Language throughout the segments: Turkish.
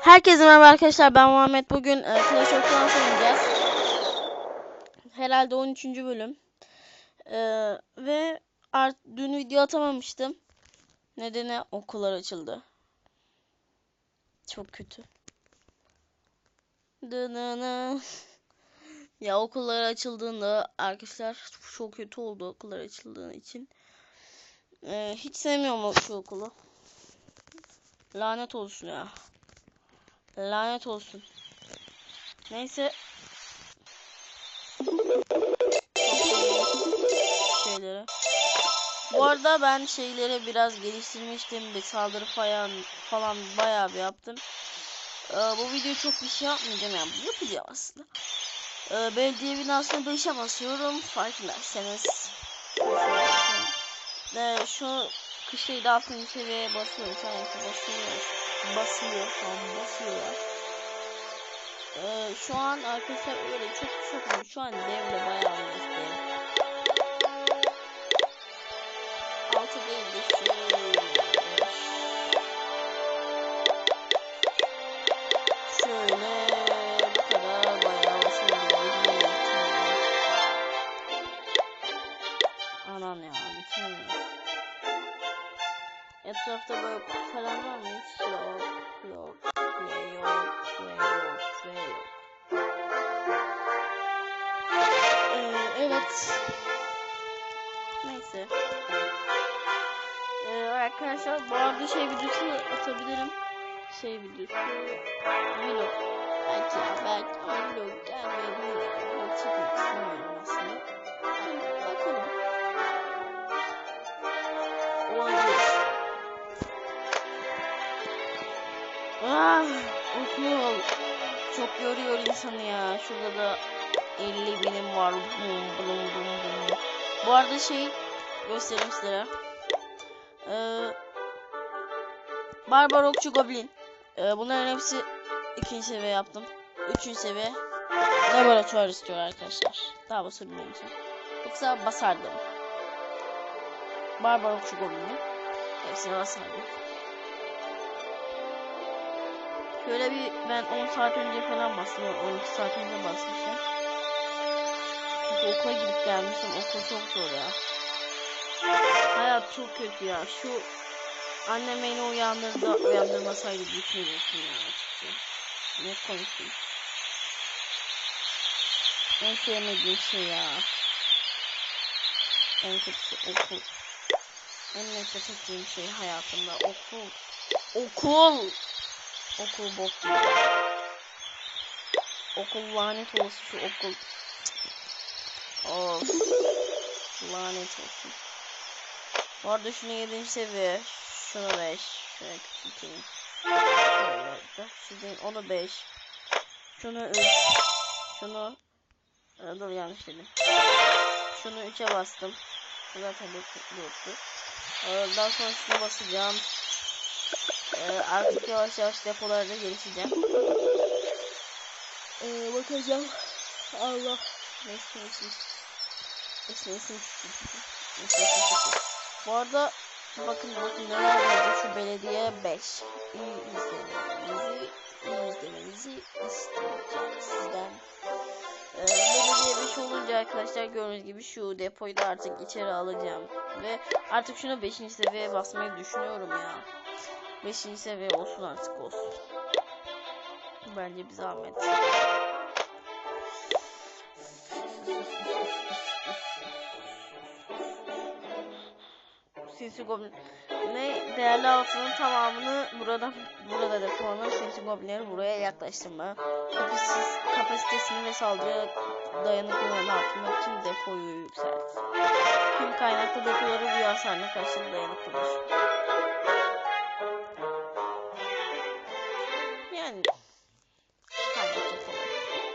Herkese merhaba arkadaşlar ben Muhammed bugün e, Clash of Clans oynayacağız. Herhalde 13. bölüm. E, ve art, dün video atamamıştım. Nedeni okullar açıldı. Çok kötü. Dınını. ya okullar açıldığında arkadaşlar çok kötü oldu okullar açıldığı için. E, hiç sevmiyorum şu okulu. Lanet olsun ya. Lanet olsun. Neyse. Şeyleri. Bu arada ben şeyleri biraz geliştirmiştim. Bir saldırı falan falan bayağı bir yaptım. Ee, bu video çok bir şey yapmayacağım yani. Yapacağım aslında. Ee, belediye binasına 5'e basıyorum. Farkındaysanız. Ee, şu kışlayı da 6. seviyeye basıyorum. Şu an basıyor. An basıyorlar. Ee, şu an arkadaşlar öyle çok çok şu an devre bayağı istedim. Altı değil de şöyle. Bu kadar bayağı basıyor. Anan ya bitiremiyorum. Etrafta böyle falan var mı? Hiç yok. Yok. Ve yok. Ve yok. Ve yok. Ee, evet. Neyse. Ee, arkadaşlar bu arada şey videosu atabilirim. Şey videosu. Vlog. Belki ya belki vlog gelmeyebilir. Yoruyor insanı ya. Şurada da 50 binim var. Bum bum bum bum. Bu arada şey göstereyim sizlere. Ee, Barbar Okçu Goblin. Ee, bunların hepsi ikinci seviye yaptım. Üçüncü seviye laboratuvar istiyor arkadaşlar. Daha basabilmem için. Yoksa basardım. Barbar Okçu Goblin'i. Hepsine basardım. Şöyle bir ben 10 saat önce falan bastım. 12 saat önce basmışım. Çünkü okula gidip gelmişim. Okul çok zor ya. Hayat çok kötü ya. Şu annem beni uyandırdı, uyandırmasaydı gitmeyecektim ya açıkçası. Ne konuşayım. En sevmediğim şey ya. En kötüsü okul. En nefret ettiğim şey hayatımda okul. Okul. Okul bok. Okul lanet olsun şu okul. Of. Lanet olsun. Bu arada şunu 7. seviye. Şunu 5. Şöyle küçülteyim. Şöyle. Şunu onu 5. Şunu 3. Şunu Aa, dur yanlış dedim. Şunu 3'e bastım. Zaten 4'tü. Daha sonra şunu basacağım. Ee, artık yavaş yavaş depolarda gelişeceğim. Ee, bakacağım. Allah. Neyse neyse. Neyse neyse. Bu arada bakın bakın neler oldu şu belediye 5. İyi izlemenizi, iyi izlemenizi isteyeceğim sizden. Ee, belediye 5 olunca arkadaşlar gördüğünüz gibi şu depoyu da artık içeri alacağım. Ve artık şunu 5. seviyeye basmayı düşünüyorum ya. 5. seviye olsun artık olsun. Bence bir zahmet. Sinsi Goblin ne değerli altının tamamını burada burada depolanan Sinsi Goblinleri buraya yaklaştırma. Kapasitesi, kapasitesini ve saldırı dayanıklılığını arttırmak için depoyu yükselt. Tüm kaynaklı depoları bu hasarına karşı dayanıklıdır.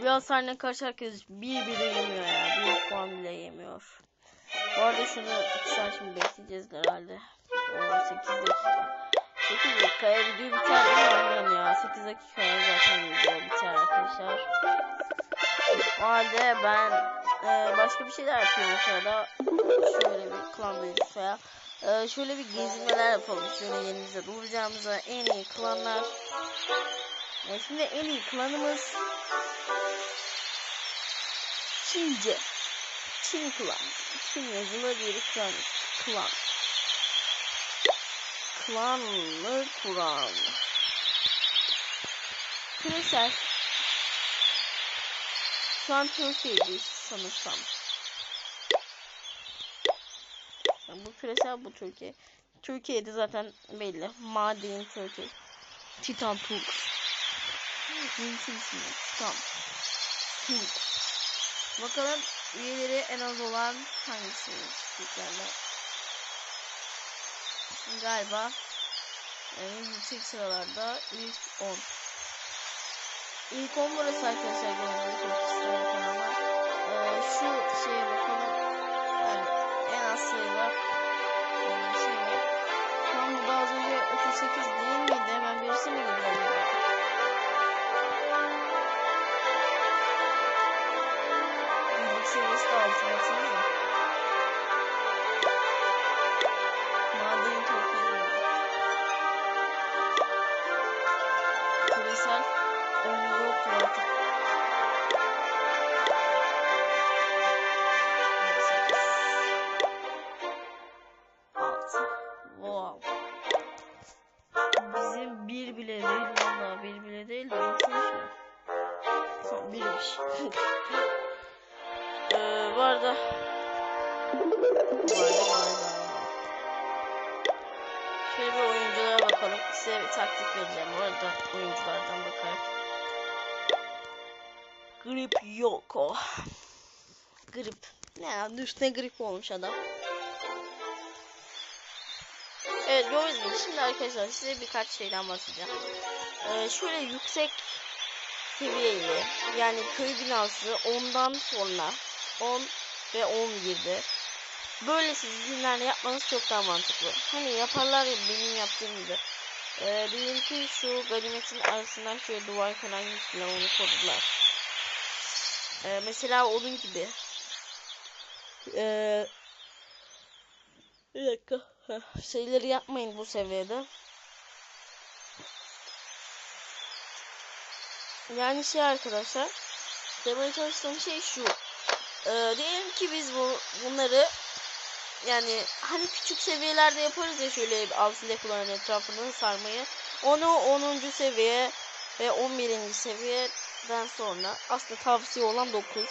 Bu hasarına karşı herkes bir bile yemiyor ya. Bir puan bile yemiyor. Bu arada şunu 2 saat şimdi bekleyeceğiz herhalde. O 8 dakika. 8 dakikaya video biter mi ya? 8 dakikaya zaten video biter arkadaşlar. O halde ben e, başka bir şeyler yapıyorum sırada. Şöyle bir klan duyurusu veya e, şöyle bir gezinmeler yapalım. Şöyle yerimizde duracağımıza en iyi klanlar E, şimdi en iyi klanımız Çince. Çin klan. Çin yazılı bir klan. Klan. Klanlı Kur'an. Küresel. Şu an Türkiye'deyiz sanırsam. Yani bu küresel bu Türkiye. Türkiye'de zaten belli. Maden Türkiye. Titan Turks. Mümkün Titan. Turks. Bakalım üyeleri en az olan hangisi Türklerle? Galiba yani yüksek sıralarda ilk 10. İlk 10 burası arkadaşlar görmeyi çok isterim ama ee, şu şeye bakalım yani en az sayıda e, şey var. Şu an burada az önce 38 değil miydi? Hemen birisi mi gidiyor? pessimista, otimista. Şöyle bir oyunculara bakalım. Size bir taktik vereceğim bu arada oyunculardan bakarak. Grip yok o. Grip. Ne ya üstüne grip olmuş adam. Evet gördüğünüz gibi şimdi arkadaşlar size birkaç şeyden bahsedeceğim. Ee, şöyle yüksek seviyeli yani köy binası ondan sonra 10 ve 11'de böyle sizinlerle yapmanız çok daha mantıklı. Hani yaparlar ya benim yaptığım gibi. Ee, diyelim ki şu ganimetin arasından şöyle duvar falan yüzüyle onu korudular. Ee, mesela onun gibi. Ee, bir dakika. Şeyleri yapmayın bu seviyede. Yani şey arkadaşlar. Demeye çalıştığım şey şu. Ee, diyelim ki biz bu bunları yani hani küçük seviyelerde yaparız ya şöyle altın depoların etrafını sarmayı. Onu 10. seviye ve 11. seviyeden sonra aslında tavsiye olan 9.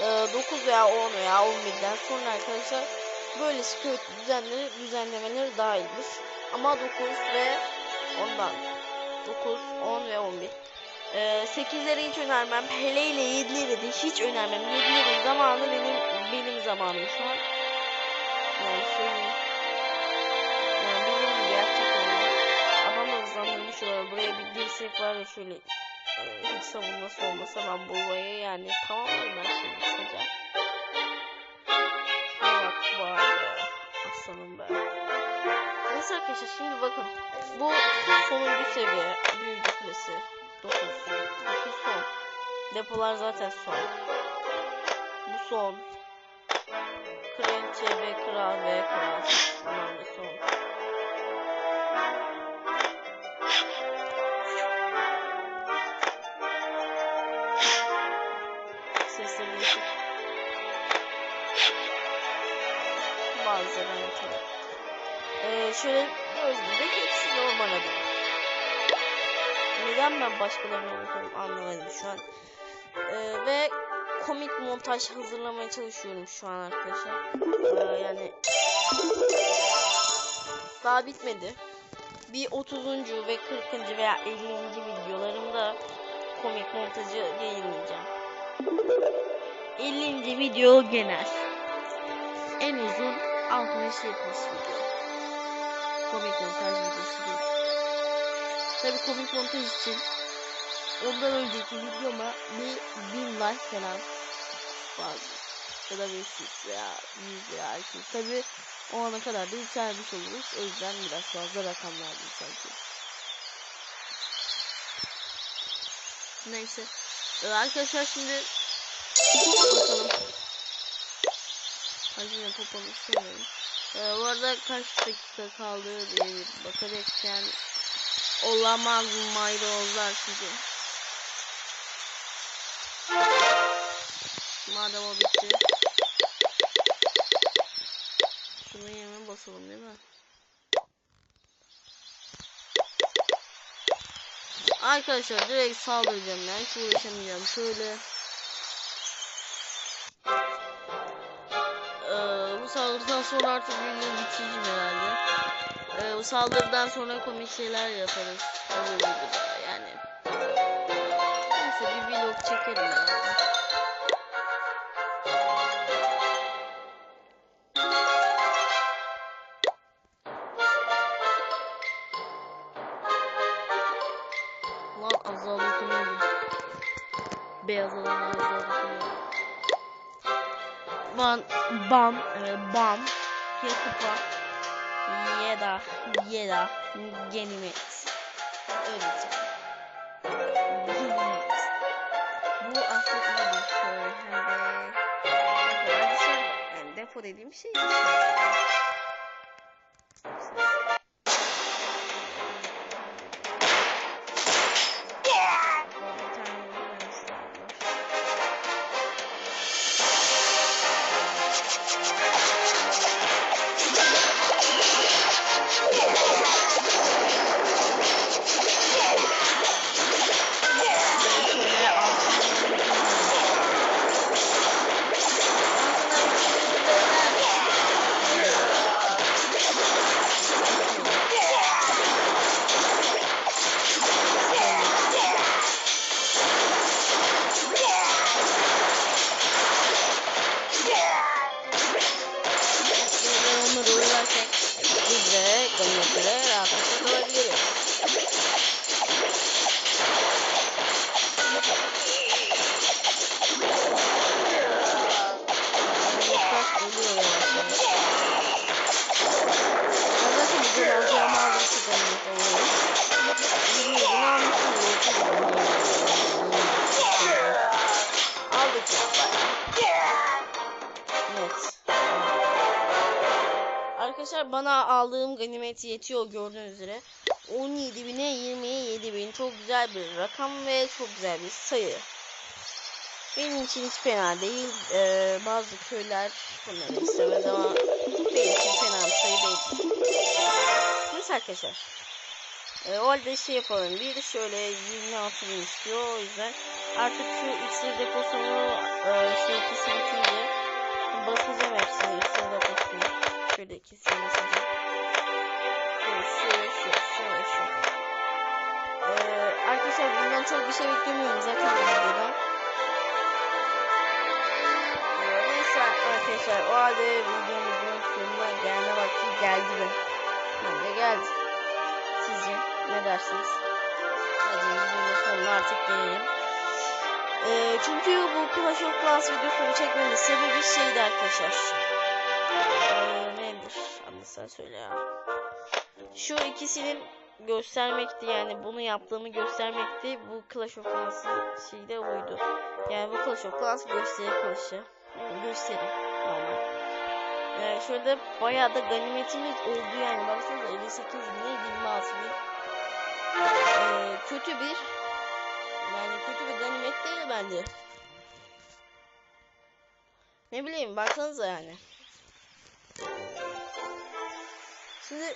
Ee, 9 veya 10 veya 11'den sonra arkadaşlar böyle kötü düzenleri düzenlemeleri dahildir. Ama 9 ve ondan 9, 10 ve 11. Ee, 8'leri hiç önermem. Hele ile 7'leri de hiç önermem. 7'lerin zamanı benim benim zamanım şu an. Yani şey yani gibi yapacak oyunu. Adam da hızlandırmış olarak buraya bir dirsek var ya şöyle e, hiç savunması olmasa ben bu olayı yani tamamlarım ben şimdi kısaca. Bak var ya aslanım be. Neyse arkadaşlar şimdi bakın bu sonuncu seviye büyücü kulesi 9 9 son depolar zaten son bu son kraliçe kral ve kral bunlar da son. Sesleri değişik bazıları anlatalım ee, şöyle gözlüğünde hepsi normal adam. Neden ben başkalarını anlatıyorum anlamadım şu an. Ee, ve komik montaj hazırlamaya çalışıyorum şu an arkadaşlar. Ee, yani daha bitmedi. Bir 30. ve 40. veya 50. videolarımda komik montajı yayınlayacağım. 50. video genel. En uzun 60 70 video. Komik montaj videosu değil. Tabii komik montaj için ondan önceki videoma bir bin like falan lazım. Ya da 500 veya 100 veya 200. Tabii o ana kadar da yükselmiş oluruz. O yüzden biraz fazla rakamlar sanki. Neyse. Ee, arkadaşlar şimdi bakalım. Hazine toplamak istemiyorum. Ee, bu arada kaç dakika kaldı diye bir bakacakken olamaz mayrozlar sizi. Madem o bitti. Şunu hemen basalım değil mi? Arkadaşlar direkt saldıracağım ben. Hiç uğraşamayacağım. Şöyle. Ee, bu saldırıdan sonra artık videoyu bitireceğim herhalde. Ee, bu saldırıdan sonra komik şeyler yaparız. Yani. Ban, bam, e, bam, yakupa, yeda, yeda, genimet. Öyle diyeceğim. Genimet. Bu aslında iyi bir şey. Hem de... Şey, yani depo dediğim şey Arkadaşlar bana aldığım ganimet yetiyor gördüğünüz üzere. 17 bine 20'ye 7 bin. Çok güzel bir rakam ve çok güzel bir sayı. Benim için hiç fena değil. Ee, bazı köyler bunları istemez ama benim için fena bir sayı değil. Neyse arkadaşlar. Ee, o halde şey yapalım. Bir şöyle 26 bin istiyor. O yüzden artık şu iksir deposunu e, şu ikisi bitince basacağım hepsini iksir deposunu. Şöyle ikisini basacağım. Şu, şu, şu, şu. Ee, arkadaşlar bundan çok bir şey beklemiyorum zaten bu videodan. Ee, neyse arkadaşlar o halde videomuzun sonuna gelme vakti geldi mi? Bence geldi. Sizce ne dersiniz? Hadi videonun sonuna artık gelelim. Ee, çünkü bu Clash of Clans videosunu çekmemin sebebi şeydi arkadaşlar. Anlasana söyle ya. Şu ikisinin göstermekti yani bunu yaptığımı göstermekti. Bu Clash of Clans'ın şeyi de oydu. Yani bu Clash of Clans gösteri Clash'ı. Yani normal. Ee, şöyle bayağı da ganimetimiz oldu yani. Baksanıza 58 bin 26 bin. Ee, kötü bir yani kötü bir ganimet değil bence. Ne bileyim baksanıza yani. Şimdi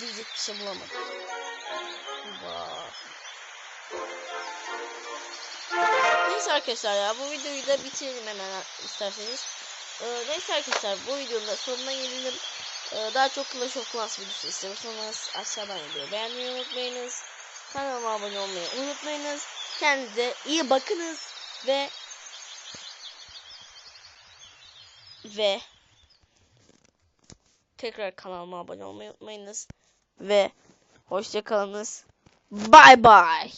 diyecek bir şey bulamadım. Neyse arkadaşlar ya bu videoyu da bitirelim hemen isterseniz. Ee, neyse arkadaşlar bu videonun da sonuna gelelim. Ee, daha çok Clash of Clans videosu istiyorsanız aşağıdan videoyu beğenmeyi unutmayınız. Kanalıma abone olmayı unutmayınız. Kendinize iyi bakınız ve ve tekrar kanalıma abone olmayı unutmayınız ve hoşça kalınız. Bye bye.